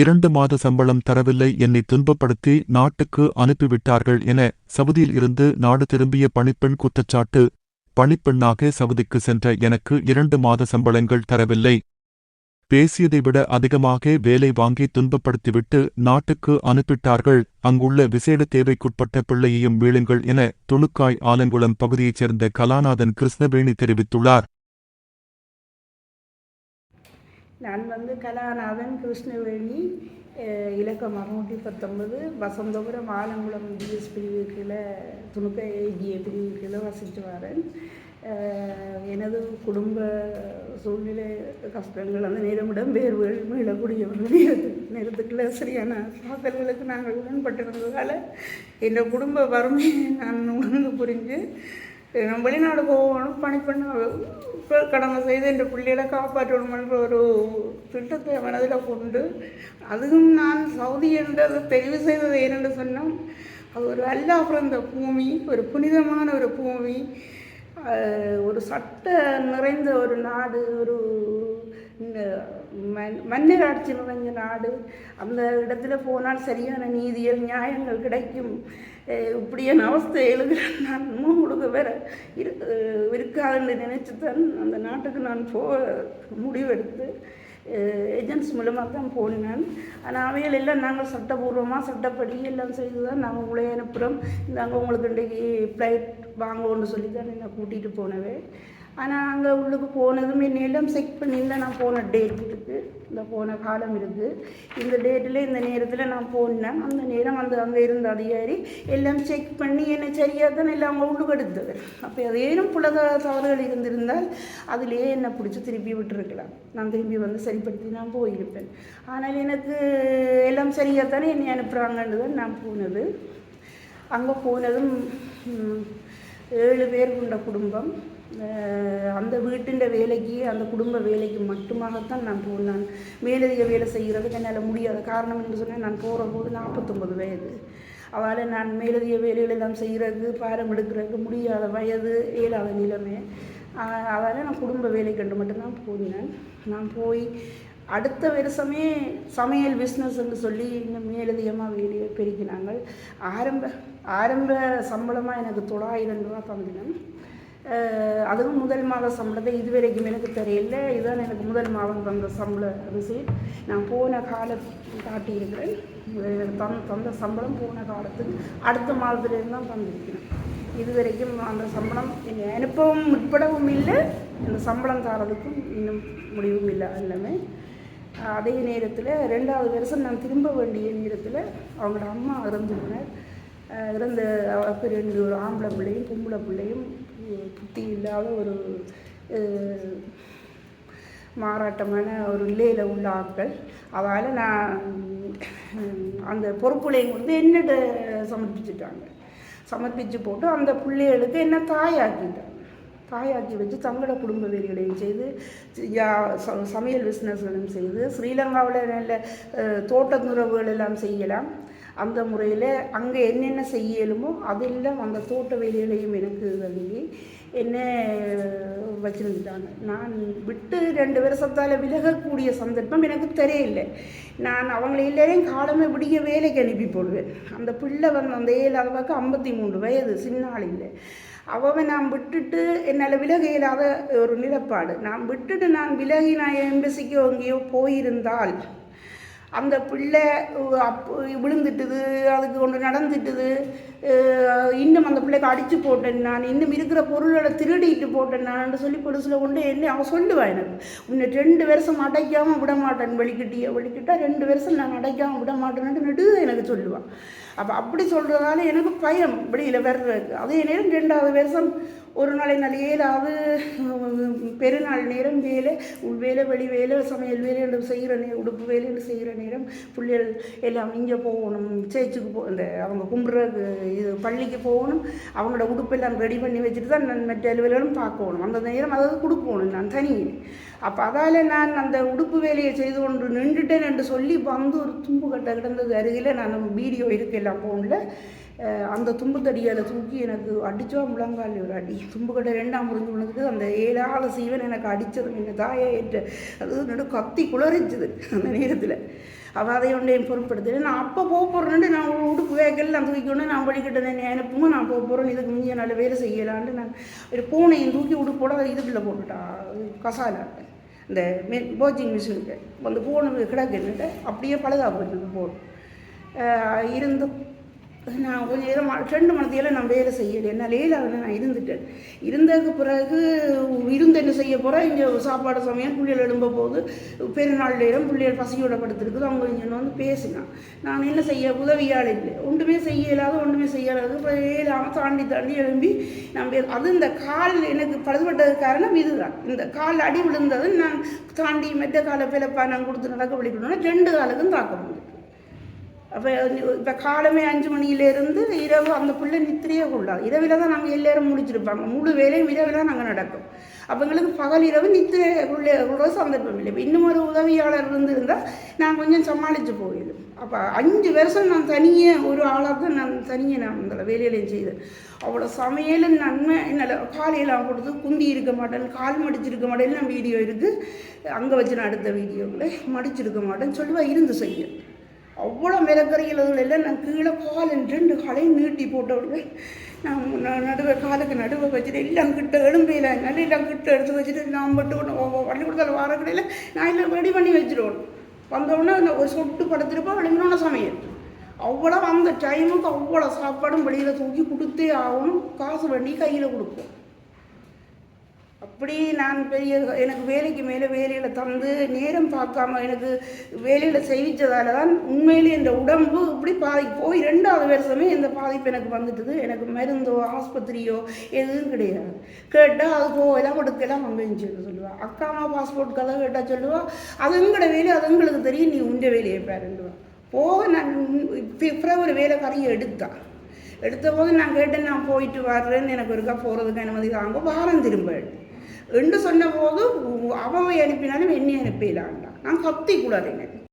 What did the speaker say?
இரண்டு மாத சம்பளம் தரவில்லை என்னை துன்பப்படுத்தி நாட்டுக்கு அனுப்பிவிட்டார்கள் என சவுதியில் இருந்து நாடு திரும்பிய பணிப்பெண் குற்றச்சாட்டு. பணிப்பெண்ணாக சவுதிக்கு சென்ற எனக்கு இரண்டு மாத சம்பளங்கள் தரவில்லை. பேசியதை விட அதிகமாக வேலை வாங்கி துன்பப்படுத்திவிட்டு நாட்டுக்கு அனுப்பிட்டார்கள் அங்குள்ள விசேட தேவைக்குட்பட்ட பிள்ளையையும் வீழுங்கள் என துணுக்காய் ஆலங்குளம் பகுதியைச் சேர்ந்த கலாநாதன் கிருஷ்ணவேணி தெரிவித்துள்ளார். நான் வந்து கலாநாதன் கிருஷ்ணவேணி இலக்கம் அறுநூற்றி பத்தொன்பது வசந்தபுரம் ஆலங்குளம் டிஎஸ் பிரிவுகளில் துணுக்க ஏஜிஏ பிரிவுகளில் வசித்து வரேன். எனது குடும்ப சூழ்நிலை கஷ்டங்கள் அந்த நேரமிடம் வேறுகள் மீளக்கூடியவர்கள் நேரத்து நேரத்துக்குள்ள சரியான தாக்கல்களுக்கு நாங்கள் உடன்பட்டிருந்ததால் என் குடும்ப வறுமையை நான் உணர்ந்து புரிஞ்சு நம்ம வெளிநாடு போகணும் பணி பண்ண இப்போ கடமை செய்து இந்த பிள்ளைகளை காப்பாற்றணுமென்ற ஒரு திட்டத்தை மனதில் கொண்டு அதுவும் நான் சவுதி என்றது தெரிவு செய்தது ஏனென்று சொன்னால் அது ஒரு அல்லா பிறந்த பூமி ஒரு புனிதமான ஒரு பூமி ஒரு சட்ட நிறைந்த ஒரு நாடு ஒரு ந- மன் நிறைஞ்ச நாடு அந்த இடத்துல போனால் சரியான நீதியல் நியாயங்கள் கிடைக்கும் இப்படியான அவஸ்தை எழுதுகிறேன் நான். வேற இரு இருக்காதுன்னு நினைச்சு தான் அந்த நாட்டுக்கு நான் போ முடிவெடுத்து ஏஜென்ட்ஸ் மூலமாக தான் போனேன். ஆனால் அவைகள் எல்லாம் நாங்கள் சட்டபூர்வமாக சட்டப்படி எல்லாம் செய்து தான் நாங்கள் உங்களை அனுப்புகிறோம் நாங்கள் உங்களுக்கு இன்றைக்கு ஃப்ளைட் வாங்குவோன்னு சொல்லி தான் என்னை கூட்டிகிட்டு போனவே. ஆனால் அங்கே உள்ளுக்கு போனதும் என்னையெல்லாம் செக் பண்ணி நான் போன டேட் இருக்குது இந்த போன காலம் இருக்குது இந்த டேட்டில் இந்த நேரத்தில் நான் போனேன். அந்த நேரம் அந்த அங்கே இருந்த அதிகாரி எல்லாம் செக் பண்ணி என்னை சரியாக தான் எல்லாம் அவங்க உள்ளுக்கு எடுத்தது. அப்போ ஏதேனும் புலக தவறுகள் இருந்திருந்தால் அதிலேயே என்னை பிடிச்சி திருப்பி விட்டுருக்கலாம். நான் திரும்பி வந்து சரிப்படுத்தி நான் போயிருப்பேன். ஆனால் எனக்கு எல்லாம் சரியாக தானே என்னை அனுப்புகிறாங்கன்னு தான் நான் போனது. அங்கே போனதும் ஏழு பேர் கொண்ட குடும்பம். அந்த வீட்டின் வேலைக்கு அந்த குடும்ப வேலைக்கு மட்டுமாகத்தான் நான் போனேன் மேலதிக வேலை செய்கிறதுக்கு என்னால் முடியாத காரணம் என்று சொன்னால் நான் போகிற போது நாற்பத்தொம்பது வயது. அவளை நான் மேலதிக வேலைகளை தான் செய்கிறதுக்கு பாரம் எடுக்கிறதுக்கு முடியாத வயது இயலாத நிலைமை. அதால் நான் குடும்ப வேலை கண்டு மட்டும்தான் போனேன். நான் போய் அடுத்த வருஷமே சமையல் பிஸ்னஸ்ன்னு சொல்லி இன்னும் மேலதிகமாக வேலையை பெருக்கினாங்க ஆரம்ப ஆரம்ப சம்பளமாக எனக்கு தொள்ளாயிரம் ரூபா தந்தினேன். அதுவும் முதல் மாத சம்பளத்தை இதுவரைக்கும் எனக்கு தெரியல. இதுதான் எனக்கு முதல் மாதம் தந்த சம்பள ரிசீட் நான் போன கால காட்டியிருக்கிறேன். தந் தந்த சம்பளம் போன காலத்துக்கு அடுத்த மாதத்துலேருந்து தான் தந்திருக்கிறேன். இதுவரைக்கும் அந்த சம்பளம் என்னை அனுப்பவும் உட்படவும் இல்லை. அந்த சம்பளம் தரதுக்கும் இன்னும் முடிவும் இல்லை எல்லாமே. அதே நேரத்தில் ரெண்டாவது வருஷம் நான் திரும்ப வேண்டிய நேரத்தில் அவங்களோட அம்மா இறந்துவினர் அஹ் இறந்த அவருக்கு ரெண்டு ஒரு ஆம்பளை பிள்ளையும் பொம்பளை பிள்ளையும் புத்தி இல்லாத ஒரு மாறாட்டமான ஒரு நிலையில் உள்ள ஆட்கள். அதால் நான் அந்த பொறுப்புலையும் வந்து என்னிட சமர்ப்பிச்சுட்டாங்க. சமர்ப்பித்து போட்டு அந்த பிள்ளைகளுக்கு என்ன தாயாக்கிட்டாங்க. தாயாக்கி வச்சு தங்களோட குடும்ப வேலைகளையும் செய்து யா- ச- சமையல் பிஸ்னஸ்களும் செய்து ஸ்ரீலங்காவில் நல்ல தோட்டத்துறவுகள் எல்லாம் செய்யலாம். அந்த முறையில் அங்கே என்னென்ன செய்யலுமோ அதெல்லாம் அந்த தோட்ட வேலைகளையும் எனக்கு தள்ளி என்ன வச்சுருந்துட்டாங்க நான் விட்டு ரெண்டு வருஷத்தால் விலகக்கூடிய சந்தர்ப்பம் எனக்கு தெரியல. நான் அவங்கள எல்லாரையும் காலமே பிடிக்க வேலைக்கு அனுப்பி போடுவேன். அந்த பிள்ளை வந்து அந்த ஏழு அளவுக்கு ஐம்பத்தி மூணு வயது சின்ன ஆள் இல்லை அவவை நான் விட்டுட்டு என்னால் விலக இயலாத ஒரு நிலப்பாடு. நான் விட்டுட்டு நான் விலகி நான் எம்பசிக்கோ எங்கேயோ போயிருந்தால் அந்த பிள்ளை அப்போ அப் விழுந்துட்டுது அதுக்கு ஒன்று நடந்துட்டுது இன்னும் அந்த பிள்ளைக்கு அடித்து போட்டேன் நான் இன்னும் இருக்கிற பொருளோட திருடிட்டு போட்டேன் நான் சொல்லி பொடுசில் கொண்டு என்ன அவன் சொல்லுவான் எனக்கு. உன்னை ரெண்டு வருஷம் அடைக்காமல் விட மாட்டேன் வெளிக்கிட்டிய வெளிக்கிட்டா ரெண்டு வருஷம் நான் அடைக்காமல் விட மாட்டேன்னு நெடு எனக்கு சொல்லுவான் அப்போ அப்படி சொல்கிறதால எனக்கு பயம். வெளியில் வர்றதுக்கு. அதே நேரம் ரெண்டாவது வருஷம் ஒரு நாளை நாள் ஏழாவது பெருநாள் நேரம் வேலை உள் வேலை வெளி வேலை சமையல் வேலை என்று செய்கிற நேரம் உடுப்பு வேலை என்று செய்கிற நேரம் பிள்ளைகள் எல்லாம் இங்கே போகணும் சேர்ச்சுக்கு போ இந்த அவங்க கும்பிட்றது இது பள்ளிக்கு போகணும் அவங்களோட உடுப்பெல்லாம் ரெடி பண்ணி வச்சுட்டு தான் நான் மற்ற அலுவலர்களும் பார்க்கணும். அந்த நேரம் அதாவது கொடுக்கணும் நான் தனியே அப்போ அதால் நான் அந்த உடுப்பு வேலையை செய்து கொண்டு நின்றுட்டேன் என்று சொல்லி வந்து ஒரு தும்பு கட்ட கிடந்தது அருகில். நான் வீடியோ இருக்கலாம் ஃபோனில் அந்த தும்பு தடியால் தூக்கி எனக்கு அடித்தோ முழங்கால் ஒரு அடி. தும்பு ரெண்டாம் முறிஞ்சு விழுந்துட்டு அந்த ஏழால சீவன் எனக்கு அடித்தது என்ன தாயை ஏற்ற. அது நடு கத்தி குளறிச்சுது அந்த நேரத்தில். அவள் அதை ஒன்றையும் பொருட்படுத்தல நான் அப்போ போக போகிறேன்னு நான் ஒரு உடுப்பு வேக்கெல்லாம் தூக்கிக்கொண்டு நான் படிக்கிட்டேன் என்னை அனுப்புங்க நான் போக போகிறேன் இதுக்கு முந்தைய நல்ல வேலை செய்யலான்ட்டு நான் ஒரு பூனையும் தூக்கி உடுப்போட இதுக்குள்ளே போட்டுட்டா. கசாலாட்ட இந்த மே போச்சிங் மிஷினுக்கு. வந்து போனது கிடக்குன்னுட்டு அப்படியே பழுதா போயிட்டு போன் இருந்து நான் கொஞ்சம் நேரம் ரெண்டு மணத்தையில நான் வேலை செய்யலை. என்ன லேலாக நான் இருந்துட்டேன். இருந்ததுக்கு பிறகு இருந்து என்ன செய்ய போகிறேன் இங்கே சாப்பாடு சமயம் பிள்ளைகள் எழும்ப போது பெருநாள் நேரம் பிள்ளைகள் பசியோட படுத்துருக்குது. அவங்க இங்கே வந்து பேசினான். நான் என்ன செய்ய? உதவியால் இல்லை. ஒன்றுமே செய்யலாத ஒன்றுமே செய்யலாது இப்போ ஏழாமல் தாண்டி தாண்டி எழும்பி நான் அது இந்த கால் எனக்கு பழுதுபட்டது காரணம் இதுதான். இந்த கால் அடி விழுந்தது நான் தாண்டி மெத்த காலை பிளப்பா நான் கொடுத்து நடக்க வலிக்கணும்னா ரெண்டு காலுக்கும் தாக்க முடியும் அப்போ இப்போ காலமே அஞ்சு மணியிலேருந்து இரவு அந்த பிள்ளை நித்திரையே கொள்ளாது. இரவில் தான் நாங்கள் எல்லாரும் முடிச்சிருப்பாங்க முழு வேலையும் இரவில் தான் நாங்கள் நடக்கும். அப்போ எங்களுக்கு பகல் இரவு நித்திரை கொள்ள கொள்ள சந்தர்ப்பம் இல்லை. இப்போ இன்னும் ஒரு உதவியாளர் இருந்திருந்தால் நான் கொஞ்சம் சமாளித்து போயிடும். அப்போ அஞ்சு வருஷம் நான் தனியே ஒரு ஆளாக தான் நான் தனியே நான் அந்த வேலையிலையும் செய்தேன். அவ்வளோ சமையல் நன்மை என்னால் காலையெல்லாம் கொடுத்து குந்தி இருக்க மாட்டேன் கால் மடிச்சிருக்க மாட்டேன் நான் வீடியோ இருக்குது அங்கே வச்சு நான் அடுத்த வீடியோவில் மடிச்சிருக்க மாட்டேன்னு சொல்லுவா இருந்து செய்யும். அவ்வளோ மிளகறிகள் இல்லை நான் கீழே கால் ரெண்டு காலையும் நீட்டி போட்ட நான் நடுவை நடுவே காலுக்கு நடுவை வச்சுட்டு எல்லாம் கிட்ட எலும்பையில் நல்ல எல்லாம் கிட்ட எடுத்து வச்சுட்டு நான் மட்டும் ஒன்று பள்ளிக்கூடத்தில் வர கடையில் நான் எல்லாம் ரெடி பண்ணி வச்சிருவோம் வந்தவுடனே அந்த ஒரு சொட்டு படுத்துருப்போம் வெளியினோட சமையல். அவ்வளோ அந்த டைமுக்கு அவ்வளோ சாப்பாடும் வெளியில் தூக்கி கொடுத்தே ஆகணும். காசு வண்டி கையில் கொடுப்போம். அப்படி நான் பெரிய எனக்கு வேலைக்கு மேலே வேலையில் தந்து நேரம் பார்க்காம எனக்கு வேலையில் செய்விச்சதால தான் உண்மையிலே இந்த உடம்பு இப்படி பாதி போய் ரெண்டாவது வருஷமே இந்த பாதிப்பு எனக்கு வந்துட்டுது. எனக்கு மருந்தோ ஆஸ்பத்திரியோ எதுவும் கிடையாது. கேட்டால் அது போகலாம் கொடுக்கலாம் அங்கேன்னு சொல்லி சொல்லுவாள் அக்கா அம்மா பாஸ்போர்ட் கதை கேட்டால் சொல்லுவாள் அது எங்களோட வேலை? அது எங்களுக்கு தெரியும். நீ உண்ட வேலையை பாருண்டுவா போக நான் பிப்ரவரி வேலை கரையை எடுத்தான் எடுத்த போது நான் கேட்டேன் நான் போயிட்டு வர்றேன்னு எனக்கு ஒருக்கா போகிறதுக்கு அனுமதி தாங்க. வாரம் திரும்ப என்று சொன்ன அவன் அனுப்பினாலும் என்னை அனுப்பிடலான்டான் நான் கத்தி கூடாது எனக்கு